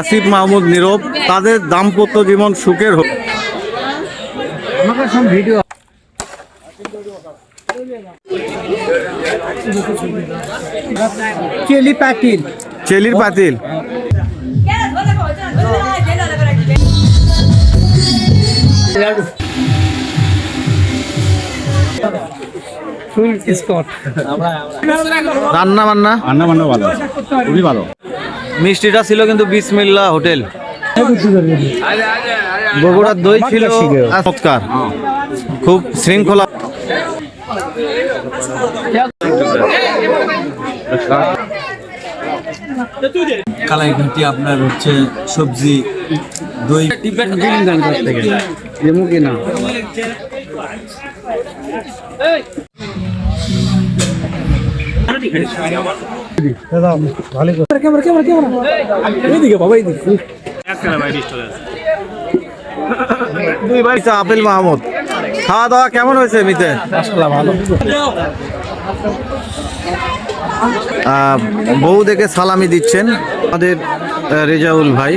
আসিফ মাহমুদ নীরব তাদের দাম্পত্য জীবন সুখের হোক। চেলির পাতিল। রান্না বান্না? রান্না বান্না ভালো খুবই ভালো। মিষ্টিটা ছিল কিন্তু বিসমিল্লা হোটেল। বগুড়ার দই ছিল, চমৎকার। খুব শৃঙ্খলা। কালাই ঘাটি আপনার হচ্ছে সবজি, দই। আপেল মাহমুদ খাওয়া দাওয়া কেমন হয়েছে মিতে? বউ দেখে সালামি দিচ্ছেন আমাদের রেজাউল ভাই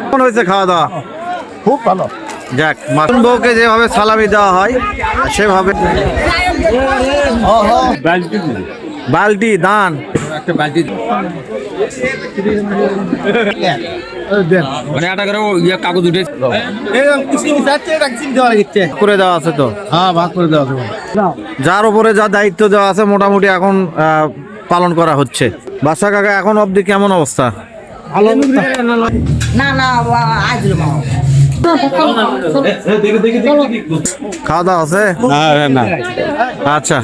কেমন হয়েছে খাওয়া দাওয়া খুব ভালো। যাক মাসুম বউকে যেভাবে সালামি দেওয়া হয় সেভাবে বালতি দান। একটা বালতি। মানে একটা করে ইয়ে কাগজ উঠে করে দেওয়া আছে তো। হ্যাঁ ভাগ করে দেওয়া আছে। যার উপরে যা দায়িত্ব দেওয়া আছে মোটামুটি এখন আহ, পালন করা হচ্ছে। বাসা কাকা এখন অবধি কেমন অবস্থা? না না আজ খাওয়া দাওয়া আছে? আচ্ছা।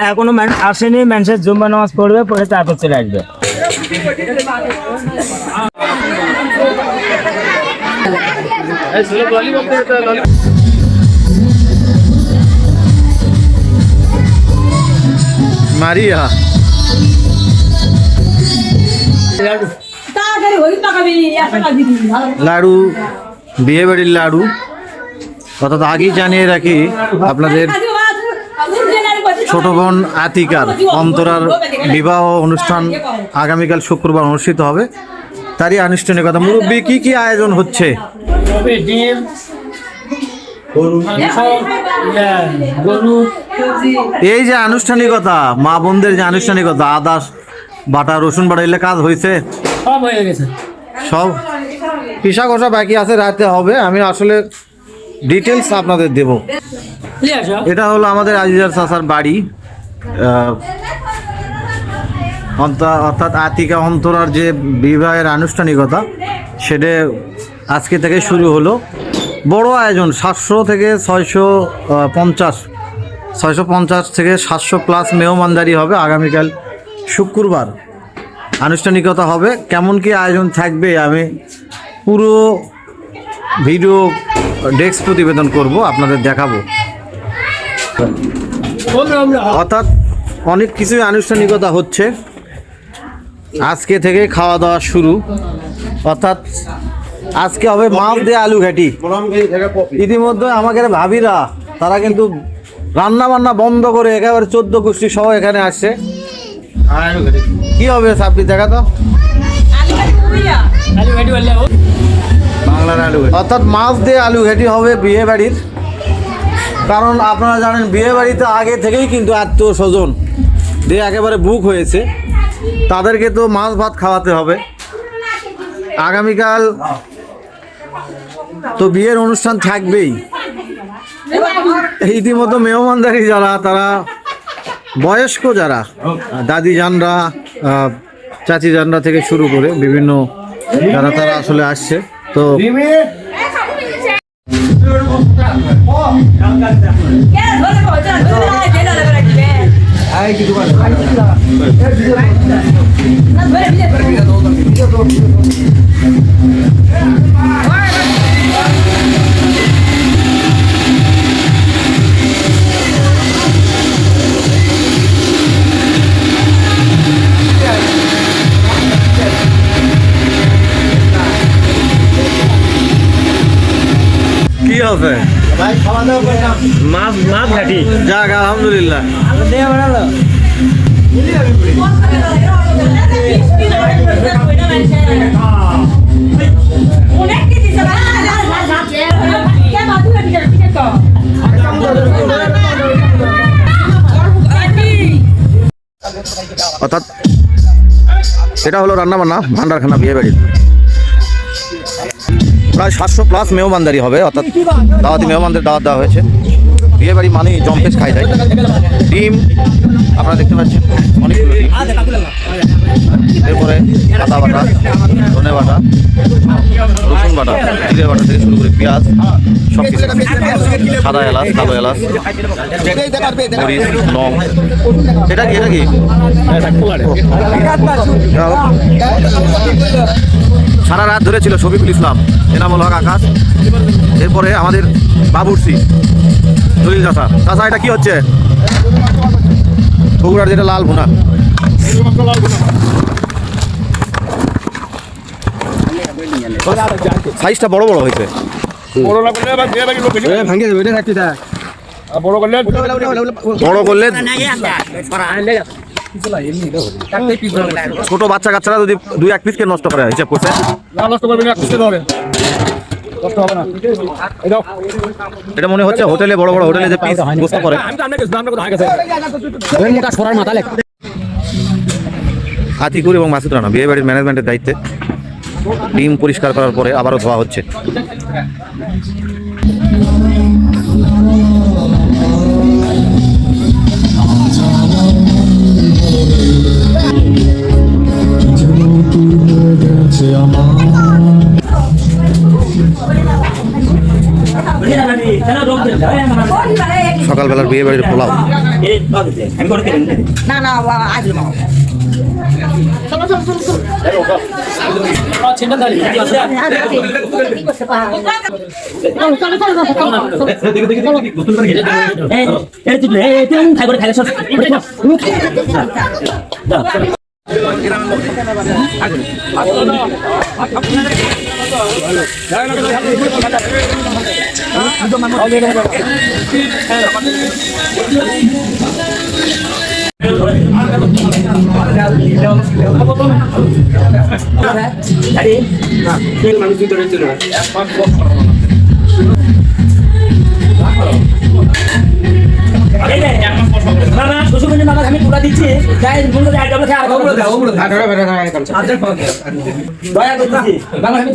এখনও ম্যান- আসেনি মানুষের জুম্বা নামাজ পড়বে পড়ে তারপর চলে আসবে। মারিয়া। লাড়ু বিয়ে বাড়ির লাড়ু। অর্থাৎ আগেই জানিয়ে রাখি আপনাদের ছোট বোন আতিকার অন্তরার বিবাহ অনুষ্ঠান আগামীকাল শুক্রবার অনুষ্ঠিত হবে। তারই আনুষ্ঠানিকতা। মুরব্বী কি কি আয়োজন হচ্ছে? এই যে আনুষ্ঠানিকতা মা বোনদের যে আনুষ্ঠানিকতা আদা বাটা রসুন বাটা এলে কাজ হয়েছে? সব হয়ে গেছে। সব? পিসা কষা বাকি আছে রাতে হবে। আমি আসলে ডিটেলস আপনাদের দেব। এটা হলো আমাদের আজিজার চাচার বাড়ি। অর্থাৎ আতিকা অন্তরার যে বিবাহের আনুষ্ঠানিকতা সেটা আজকে থেকে শুরু হলো। বড় আয়োজন সাতশো থেকে ছয়শো পঞ্চাশ ছয়শো পঞ্চাশ থেকে সাতশো প্লাস মেহমানদারি হবে আগামীকাল শুক্রবার। আনুষ্ঠানিকতা হবে। কেমন কি আয়োজন থাকবে আমি পুরো ভিডিও ডেস্ক প্রতিবেদন করব আপনাদের দেখাবো। অর্থাৎ অনেক কিছুই আনুষ্ঠানিকতা হচ্ছে। আজকে থেকে খাওয়া দাওয়া শুরু। অর্থাৎ আজকে হবে মাছ দিয়ে আলু ঘাটি। ইতিমধ্যে আমাকে ভাবিরা তারা কিন্তু রান্না বান্না বন্ধ করে একেবারে চোদ্দ গোষ্ঠী সহ এখানে আসছে। কি হবে সাব্বি দেখা তো। বাংলার আলু অর্থাৎ মাছ দিয়ে আলু ঘাটি হবে বিয়ে বাড়ির। কারণ আপনারা জানেন, বিয়ে বাড়িতে আগে থেকেই কিন্তু আত্মীয় স্বজন দিয়ে একেবারে বুক হয়েছে। তাদেরকে তো মাছ ভাত খাওয়াতে হবে। আগামীকাল তো বিয়ের অনুষ্ঠান থাকবেই। ইতিমধ্যে মেহমানদারি যারা, তারা বয়স্ক যারা, দাদি জানরা চাচি জানরা থেকে শুরু করে বিভিন্ন যারা তারা আসলে আসছে। তো কি মাছ যাক আলহামদুলিল্লাহ। অর্থাৎ এটা হলো রান্নাবান্না ভান্ডারখানা বিয়ে বাড়ির। প্রায় সাতশো প্লাস মেহমানদারি হবে অর্থাৎ দাওয়াতি মেহমানদের দাওয়াত দেওয়া হয়েছে। বিয়ে বাড়ি মানেই জম্পেশ খাই যায় ডিম, আপনারা দেখতে পাচ্ছেন, অনেকগুলো এরপরে আদা বাটা, ধনে বাটা, রসুন বাটা, জিরে বাটা থেকে শুরু করে পেঁয়াজ, সব কিছু। সাদা এলাচ, কালো এলাচ, মরিচ, লং। এটা কি এটা কি? সারা রাত ধরে ছিল শফিকুল ইসলাম, এনামুল হক আকাশ। এরপরে আমাদের বাবুরসি জলিল চাষা চাষা এটা কি হচ্ছে? বগুড়ার যেটা লাল ভুনা। সাইজটা বড় বড় হয়েছে। বড় করলে বড় করলে ছোট বাচ্চা কাচ্চারা যদি দুই এক পিসকে নষ্ট করে হিসাব করছে। না নষ্ট করবে হবে না। এটা মনে হচ্ছে হোটেলে বড় বড় হোটেলে যে পিস গোস্ত করে। আমরা আতিকুর এবং মাসুদ রানা বিয়ে বাড়ির ম্যানেজমেন্টের দায়িত্বে। ডিম পরিষ্কার করার পরে আবারও ধোয়া হচ্ছে। সকালবেলার বিয়ে বাড়ির পোলাও। না না আজ শ্বশুর বাড়ির মামা আমি পুরা দিচ্ছি দয়া করতেছি। বাবা আমি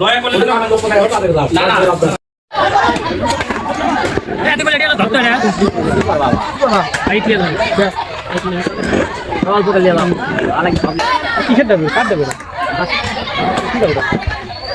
দয়া করে না না। অল্প করে নিলাম আলাদা খাব কিসের দেবে? কাট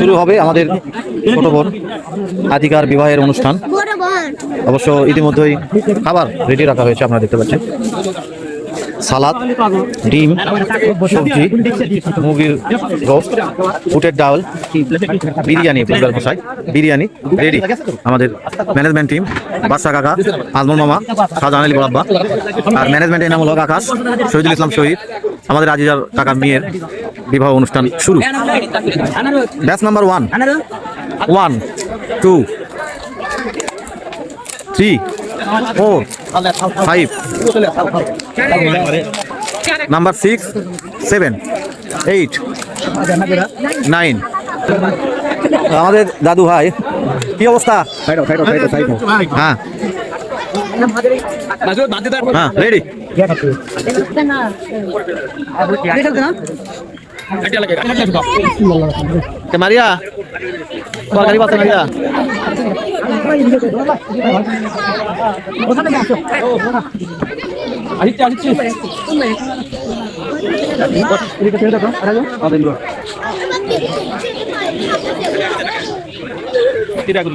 শুরু হবে আমাদের ছোট বোন আদিকার বিবাহের অনুষ্ঠান। অবশ্য ইতিমধ্যেই খাবার রেডি রাখা হয়েছে, আপনারা দেখতে পাচ্ছেন। সালাদ, ডিম, সবজি মুগির রোস্ট ফুটের ডাল, বিরিয়ানি ফুলগার মশাই, বিরিয়ানি রেডি আমাদের ম্যানেজমেন্ট টিম বাদশা কাকা, আজমল মামা, শাহজাহান আলী বরাব্বা আর ম্যানেজমেন্টের নাম হলো আকাশ, শহীদুল ইসলাম শহীদ। আমাদের আজিজার কাকার মেয়ের বিবাহ অনুষ্ঠান শুরু। Batch number one one two three four five number six seven eight nine আমাদের দাদু ভাই কি অবস্থা? হ্যাঁ। क्या करते हो मारिया তোমার গাড়ি পাচ্ছে মারিয়া আসিচ্ছে আসিচ্ছে তিরাগুন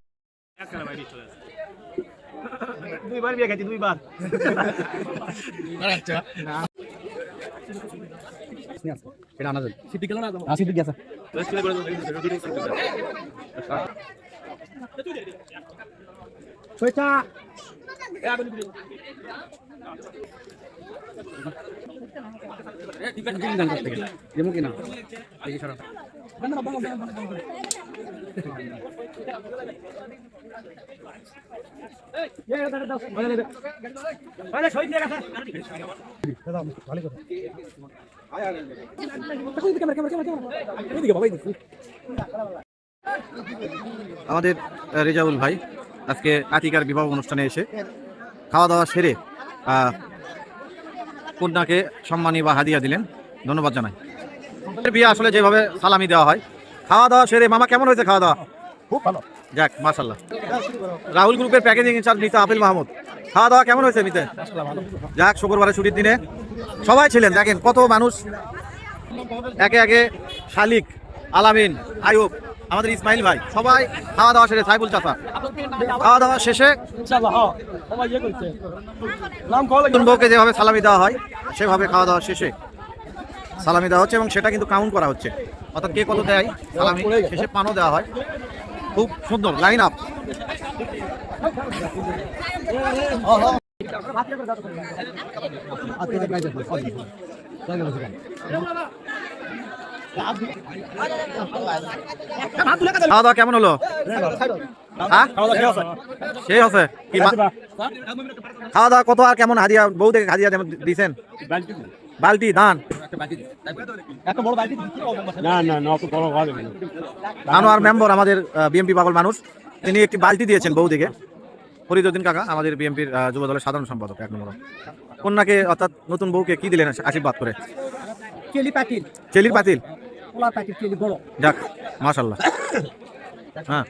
দুইবার বিয়ে খাইছি দুইবার। আচ্ছা। এটা আনা যায় সিদ্ধি গেল না সিদ্ধি গেছে সোয়েটা যেমন কিনা। আমাদের রেজাউল ভাই আজকে আতিকার বিবাহ অনুষ্ঠানে এসে খাওয়া দাওয়া সেরে কন্যাকে সম্মানী বা হাদিয়া দিলেন। ধন্যবাদ জানাই। বিয়ে আসলে যেভাবে সালামি দেওয়া হয় খাওয়া দাওয়া সেরে। মামা কেমন হয়েছে খাওয়া দাওয়া? খুব ভালো। যাক মাশাল্লাহ রাহুল গ্রুপের প্যাকেজিং ইনচার্জ মিতা আপিল মাহমুদ। খাওয়া দাওয়া কেমন হয়েছে মিতে যাক শুক্রবারে ছুটির দিনে। সবাই ছিলেন দেখেন কত মানুষ। একে একে শালিক আলামিন আয়ুব আমাদের ইসমাইল ভাই সবাই খাওয়া দাওয়া সেরে সাইবুল চাচা। খাওয়া দাওয়া শেষে ইনশাআল্লাহ হ্যাঁ সবাই ইয়ে বউকে যেভাবে সালামি দেওয়া হয় সেভাবে খাওয়া দাওয়া শেষে সালামি দেওয়া হচ্ছে এবং সেটা কিন্তু কাউন্ট করা হচ্ছে। অর্থাৎ কে কত দেয়? সালামি শেষে পানও দেওয়া হয়। খুব সুন্দর লাইন আপ খাওয়া দাওয়া কেমন হলো? হ্যাঁ? সেই আছে? কি খাওয়া দাওয়া কত আর কেমন হাদিয়া বউ দেখে হাদিয়া যেমন দিছেন? বালতি ধান। না না না অত বড় হবে আনোয়ার মেম্বার আমাদের বিএমপি পাগল মানুষ। তিনি একটি বালতি দিয়েছেন বউ থেকে ফরিদুদ্দিন কাকা আমাদের বিএমপির যুব দলের সাধারণ সম্পাদক এক নম্বর। কন্যাকে অর্থাৎ নতুন বউকে কি দিলেন আশীর্বাদ করে? কেলি প্যাকেট চেলির পাতিল? যাক মাশাল্লাহ হ্যাঁ।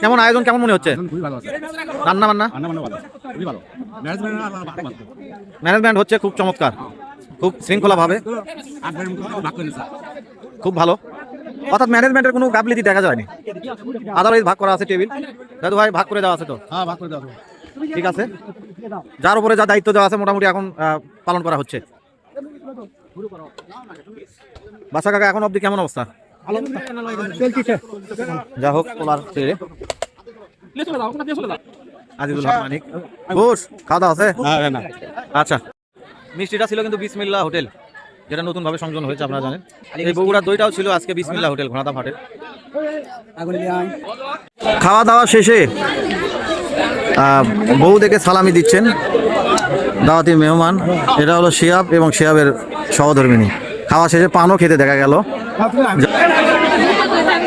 কেমন আয়োজন কেমন মনে হচ্ছে? রান্না বান্না? ম্যানেজমেন্ট হচ্ছে খুব চমৎকার। খুব শৃঙ্খলাভাবে? খুব ভালো। অর্থাৎ ম্যানেজমেন্টের কোনো গাফলিতি দেখা যায়নি। আদারওয়াইজ ভাগ করা আছে টেবিল দাদু ভাই ভাগ করে দেওয়া আছে তো? হ্যাঁ ভাগ করে দাও ঠিক আছে। যার উপরে যা দায়িত্ব দেওয়া আছে মোটামুটি এখন পালন করা হচ্ছে। বাসা কাকা এখন অবধি কেমন অবস্থা? যা হোক ওলার ছেড়ে আজিজুল হক মানিক। ঘোষ খাওয়া দাওয়া আছে? হ্যাঁ আচ্ছা। মিষ্টিটা ছিল কিন্তু বিসমিল্লা হোটেল যেটা নতুন ভাবে সংযোজন হয়েছে আপনারা জানেন। এই বগুড়ার দইটাও ছিল আজকে বিসমিল্লা হোটেল ঘোড়াদাম হাটের। খাওয়া দাওয়া শেষে আহ, বউ দেখে সালামি দিচ্ছেন। দাওয়াতি মেহমান এটা হলো শিয়াব এবং শিয়াবের সহধর্মিনী। খাওয়া শেষে পানও খেতে দেখা গেল।